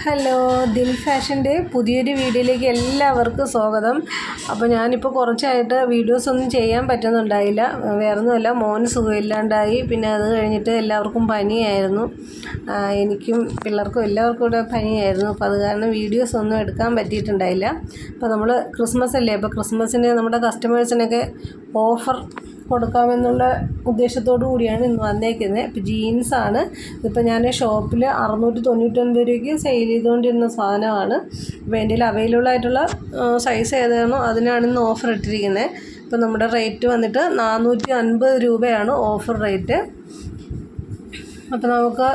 Hello ദിൽ ഫാഷന്റെ പുതിയൊരു വീഡിയോയിലേക്ക് എല്ലാവർക്കും സ്വാഗതം. അപ്പോൾ ഞാനിപ്പോൾ കുറച്ചായിട്ട് വീഡിയോസ് ഒന്നും ചെയ്യാൻ പറ്റുന്നുണ്ടായില്ല. വേറൊന്നുമല്ല മോന് സുഖമില്ലാണ്ടായി. പിന്നെ അത് കഴിഞ്ഞിട്ട് എല്ലാവർക്കും പനിയായിരുന്നു. എനിക്കും പിള്ളേർക്കും എല്ലാവർക്കും കൂടെ പനിയായിരുന്നു. അപ്പോൾ അത് കാരണം വീഡിയോസ് ഒന്നും എടുക്കാൻ പറ്റിയിട്ടുണ്ടായില്ല. അപ്പോൾ നമ്മൾ ക്രിസ്മസ് അല്ലേ അപ്പോൾ ക്രിസ്മസിന് നമ്മുടെ കസ്റ്റമേഴ്സിനൊക്കെ ഓഫർ കൊടുക്കാമെന്നുള്ള ഉദ്ദേശത്തോടു കൂടിയാണ് ഇന്ന് വന്നേക്കുന്നത്. ഇപ്പോൾ ജീൻസാണ്. ഇതിപ്പോൾ ഞാൻ ഷോപ്പിൽ അറുന്നൂറ്റി തൊണ്ണൂറ്റൊൻപത് രൂപയ്ക്ക് സെയിൽ ചെയ്തുകൊണ്ടിരുന്ന സാധനമാണ്. അപ്പോൾ എന്റെ അവൈലബിൾ ആയിട്ടുള്ള സൈസ് ഏതാണോ അതിനാണ് ഇന്ന് ഓഫർ ഇട്ടിരിക്കുന്നത്. ഇപ്പോൾ നമ്മുടെ റേറ്റ് വന്നിട്ട് നാനൂറ്റി അൻപത് രൂപയാണ് ഓഫർ റേറ്റ് അപ്പോൾ നമുക്ക്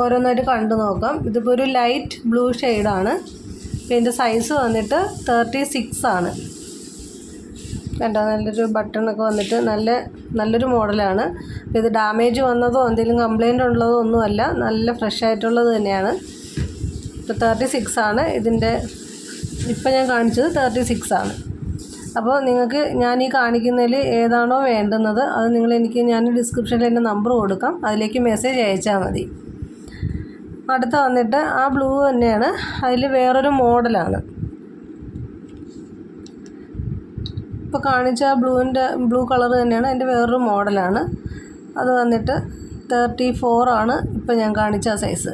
ഓരോന്നായിട്ട് കണ്ടു നോക്കാം. ഇതിപ്പോൾ ഒരു ലൈറ്റ് ബ്ലൂ ഷെയ്ഡാണ് ഇതിന്റെ സൈസ് വന്നിട്ട് തേർട്ടി സിക്സ് ആണ്. കണ്ടോ നല്ലൊരു ബട്ടണൊക്കെ വന്നിട്ട് നല്ല നല്ലൊരു മോഡലാണ്. ഇത് ഡാമേജ് വന്നതോ എന്തെങ്കിലും കംപ്ലൈന്റ് ഉള്ളതോ ഒന്നുമല്ല നല്ല ഫ്രഷ് ആയിട്ടുള്ളത് തന്നെയാണ്. ഇപ്പോൾ തേർട്ടി സിക്സ് ആണ്. ഇതിന്റെ ഇപ്പം ഞാൻ കാണിച്ചത് തേർട്ടി സിക്സ് ആണ്. അപ്പോൾ നിങ്ങൾക്ക് ഞാൻ ഈ കാണിക്കുന്നതിൽ ഏതാണോ വേണ്ടുന്നത് അത് നിങ്ങൾ എനിക്ക് ഞാൻ ഡിസ്ക്രിപ്ഷനിൽ എന്റെ നമ്പർ കൊടുക്കാം. അതിലേക്ക് മെസ്സേജ് അയച്ചാൽ മതി. അടുത്ത വന്നിട്ട് ആ ബ്ലൂ തന്നെയാണ്. അതിൽ വേറൊരു മോഡലാണ് ഇപ്പോൾ കാണിച്ച ബ്ലൂവിന്റെ ബ്ലൂ കളർ തന്നെയാണ്. അതിന്റെ വേറൊരു മോഡലാണ് അത് വന്നിട്ട് തേർട്ടി ആണ് ഇപ്പോൾ ഞാൻ കാണിച്ച സൈസ്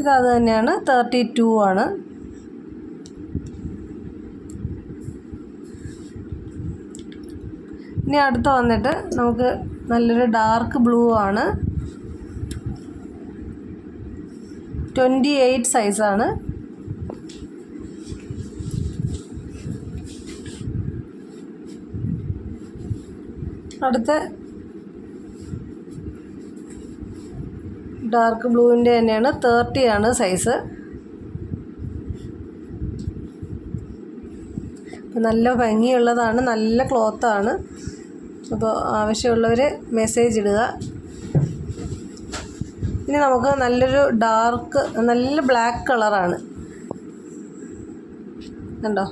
ഇതത് തന്നെയാണ്. തേർട്ടി ടു ആണ്. ഇനി അടുത്ത് വന്നിട്ട് നമുക്ക് നല്ലൊരു ഡാർക്ക് ബ്ലൂ ആണ്. ട്വന്റി എയ്റ്റ് സൈസാണ് അടുത്ത ഡാർക്ക് ബ്ലൂവിന്റെ തന്നെയാണ് തേർട്ടി ആണ് സൈസ് നല്ല ഭംഗിയുള്ളതാണ് നല്ല ക്ലോത്താണ് അപ്പോൾ ആവശ്യമുള്ളവർ മെസ്സേജ് ഇടുക. ഇനി നമുക്ക് നല്ലൊരു ഡാർക്ക് നല്ല ബ്ലാക്ക് കളറാണ് കണ്ടോ?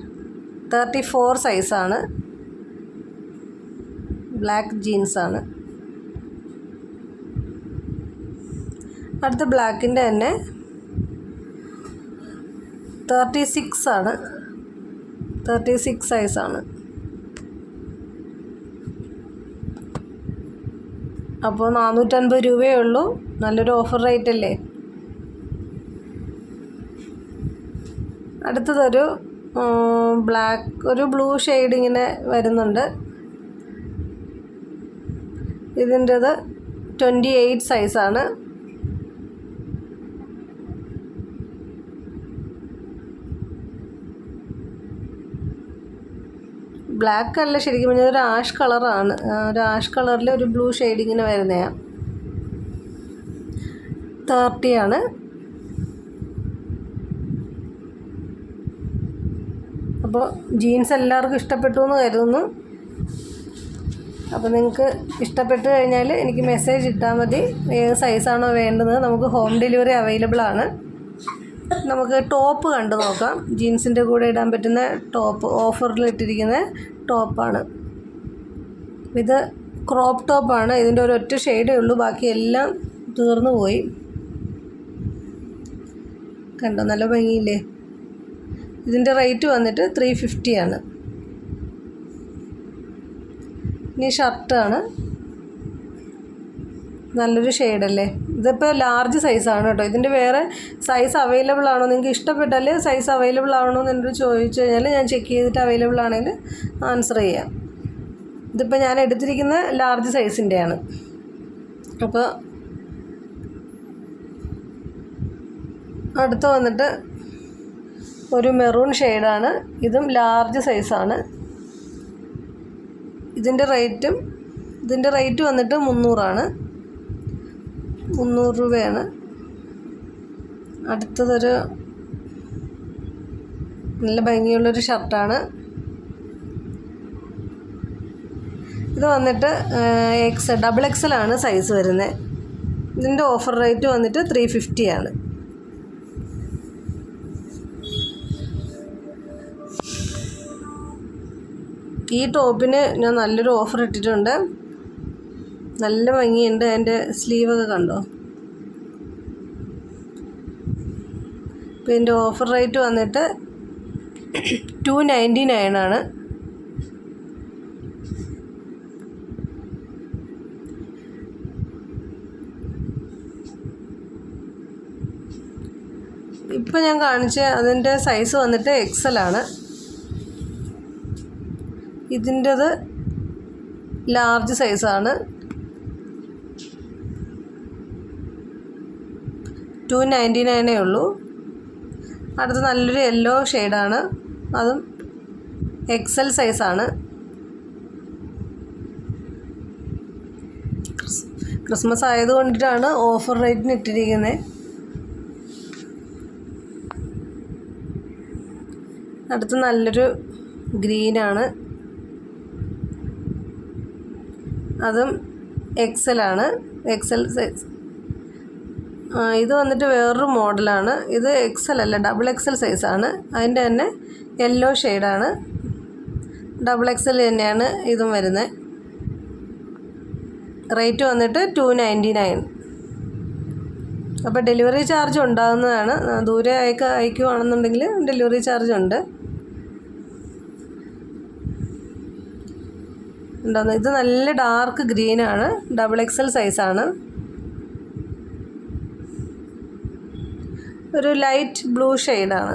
തേർട്ടി ഫോർ സൈസാണ് ബ്ലാക്ക് ജീൻസാണ്. അടുത്ത ബ്ലാക്കിന്റെ തന്നെ തേർട്ടി സിക്സ് ആണ് തേർട്ടി സിക്സ് സൈസാണ്. അപ്പോൾ നാനൂറ്റൻപത് രൂപയേ ഉള്ളൂ. നല്ലൊരു ഓഫർ റേറ്റ് അല്ലേ അടുത്തതൊരു ബ്ലാക്ക് ഒരു ബ്ലൂ ഷെയ്ഡ് ഇങ്ങനെ വരുന്നുണ്ട്. ഇതിന്റെത് ട്വന്റി എയ്റ്റ് സൈസാണ്. ബ്ലാക്ക് അല്ല ശരിക്കും പറഞ്ഞാൽ ഒരു ആഷ് കളറാണ്. ഒരു ആഷ് കളറിൽ ഒരു ബ്ലൂ ഷെയ്ഡിങ്ങിന് വരുന്നതാണ് തേർട്ടിയാണ്. അപ്പോൾ ജീൻസ് എല്ലാവർക്കും ഇഷ്ടപ്പെട്ടു എന്ന് കരുതുന്നു. അപ്പോൾ നിങ്ങൾക്ക് ഇഷ്ടപ്പെട്ട് കഴിഞ്ഞാൽ എനിക്ക് മെസ്സേജ് ഇട്ടാൽ മതി. ഏത് സൈസാണോ വേണ്ടത് നമുക്ക് ഹോം ഡെലിവറി അവൈലബിൾ ആണ്. നമുക്ക് ടോപ്പ് കണ്ടു നോക്കാം. ജീൻസിന്റെ കൂടെ ഇടാൻ പറ്റുന്ന ടോപ്പ് ഓഫറിൽ ഇട്ടിരിക്കുന്ന ടോപ്പാണ് ഇത് ക്രോപ്പ് ടോപ്പാണ് ഇതിന്റെ ഒരു ഒറ്റ ഷെയ്ഡേ ഉള്ളൂ. ബാക്കി എല്ലാം തീർന്നു പോയി. കണ്ടോ? നല്ല ഭംഗിയില്ലേ? ഇതിന്റെ റേറ്റ് വന്നിട്ട് ത്രീ ഫിഫ്റ്റിയാണ് ഇനി ഷർട്ടാണ്. നല്ലൊരു ഷെയ്ഡല്ലേ? ഇതിപ്പോൾ ലാർജ് സൈസാണ് കേട്ടോ. ഇതിന്റെ വേറെ സൈസ് അവൈലബിൾ ആണോ? നിങ്ങൾക്ക് ഇഷ്ടപ്പെട്ടാൽ സൈസ് അവൈലബിൾ ആണോ എന്ന് എന്നോട് ചോദിച്ചു കഴിഞ്ഞാൽ ഞാൻ ചെക്ക് ചെയ്തിട്ട് അവൈലബിൾ ആണെങ്കിൽ ആൻസർ ചെയ്യാം. ഇതിപ്പോൾ ഞാൻ എടുത്തിരിക്കുന്ന ലാർജ് സൈസിന്റെയാണ് അപ്പോൾ അടുത്ത് വന്നിട്ട് ഒരു മെറൂൺ ഷെയ്ഡാണ് ഇതും ലാർജ് സൈസാണ് ഇതിന്റെ റേറ്റും ഇതിന്റെ റേറ്റ് വന്നിട്ട് മുന്നൂറാണ്. മുന്നൂറ് രൂപയാണ്. അടുത്തതൊരു നല്ല ഭംഗിയുള്ളൊരു ഷർട്ടാണ്. ഇത് വന്നിട്ട് എക്സ് ഡബിൾ എക്സലാണ് സൈസ് വരുന്നത്. ഇതിന്റെ ഓഫർ റേറ്റ് വന്നിട്ട് ത്രീ ഫിഫ്റ്റിയാണ് ഈ ടോപ്പിന് ഞാൻ നല്ലൊരു ഓഫർ ഇട്ടിട്ടുണ്ട്. നല്ല ഭംഗിയുണ്ട്. അതിന്റെ സ്ലീവൊക്കെ കണ്ടോ? അപ്പോൾ ഇതിന്റെ ഓഫർ റേറ്റ് വന്നിട്ട് ടു നയന്റി നയനാണ് ഇപ്പം ഞാൻ കാണിച്ച അതിന്റെ സൈസ് വന്നിട്ട് എക്സൽ ആണ്. ഇതിന്റെത് ലാർജ് സൈസാണ് ടു നയന്റി നയനേ ഉള്ളൂ. അടുത്ത നല്ലൊരു യെല്ലോ ഷെയ്ഡാണ് അതും എക്സൽ സൈസാണ് ക്രിസ്മസ് ആയതുകൊണ്ടിട്ടാണ് ഓഫർ റേറ്റിന് ഇട്ടിരിക്കുന്നത് അടുത്ത് നല്ലൊരു ഗ്രീനാണ് അതും എക്സലാണ് എക്സൽ സൈസ് ഇത് വന്നിട്ട് വേറൊരു മോഡലാണ്. ഇത് എക്സൽ അല്ല ഡബിൾ എക്സൽ സൈസാണ് അതിന്റെ തന്നെ യെല്ലോ ഷെയ്ഡാണ് ഡബിൾ എക്സൽ തന്നെയാണ് ഇതും വരുന്നത് റേറ്റ് വന്നിട്ട് ടു നയന്റി നയൻ അപ്പോൾ ഡെലിവറി ചാർജ് ഉണ്ടാകുന്നതാണ് ദൂരെ അയക്കുക അയക്കുവാണെന്നുണ്ടെങ്കിൽ ഡെലിവറി ചാർജ് ഉണ്ട്. ഉണ്ടോന്ന്. ഇത് നല്ല ഡാർക്ക് ഗ്രീനാണ് ഡബിൾ എക്സൽ സൈസാണ് ഒരു ലൈറ്റ് ബ്ലൂ ഷെയ്ഡാണ്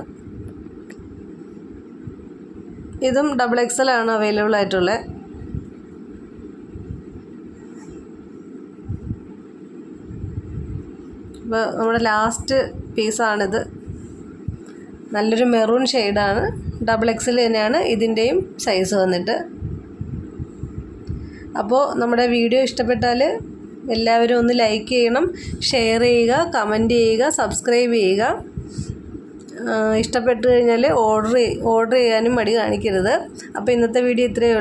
ഇതും ഡബിൾ എക്സൽ ആണ് അവൈലബിൾ ആയിട്ടുള്ളത് അപ്പോൾ നമ്മുടെ ലാസ്റ്റ് പീസാണിത് നല്ലൊരു മെറൂൺ ഷെയ്ഡാണ് ഡബിൾ എക്സൽ തന്നെയാണ് ഇതിന്റെയും സൈസ് വന്നിട്ട്. അപ്പോൾ നമ്മുടെ വീഡിയോ ഇഷ്ടപ്പെട്ടാൽ എല്ലാവരും ഒന്ന് ലൈക്ക് ചെയ്യണം ഷെയർ ചെയ്യുക കമന്റ് ചെയ്യുക സബ്സ്ക്രൈബ് ചെയ്യുക. ഇഷ്ടപ്പെട്ട് കഴിഞ്ഞാൽ ഓർഡർ ഓർഡർ ചെയ്യാനും മടി കാണിക്കരുത്. അപ്പോൾ ഇന്നത്തെ വീഡിയോ ഇത്രയേ ഉള്ളൂ.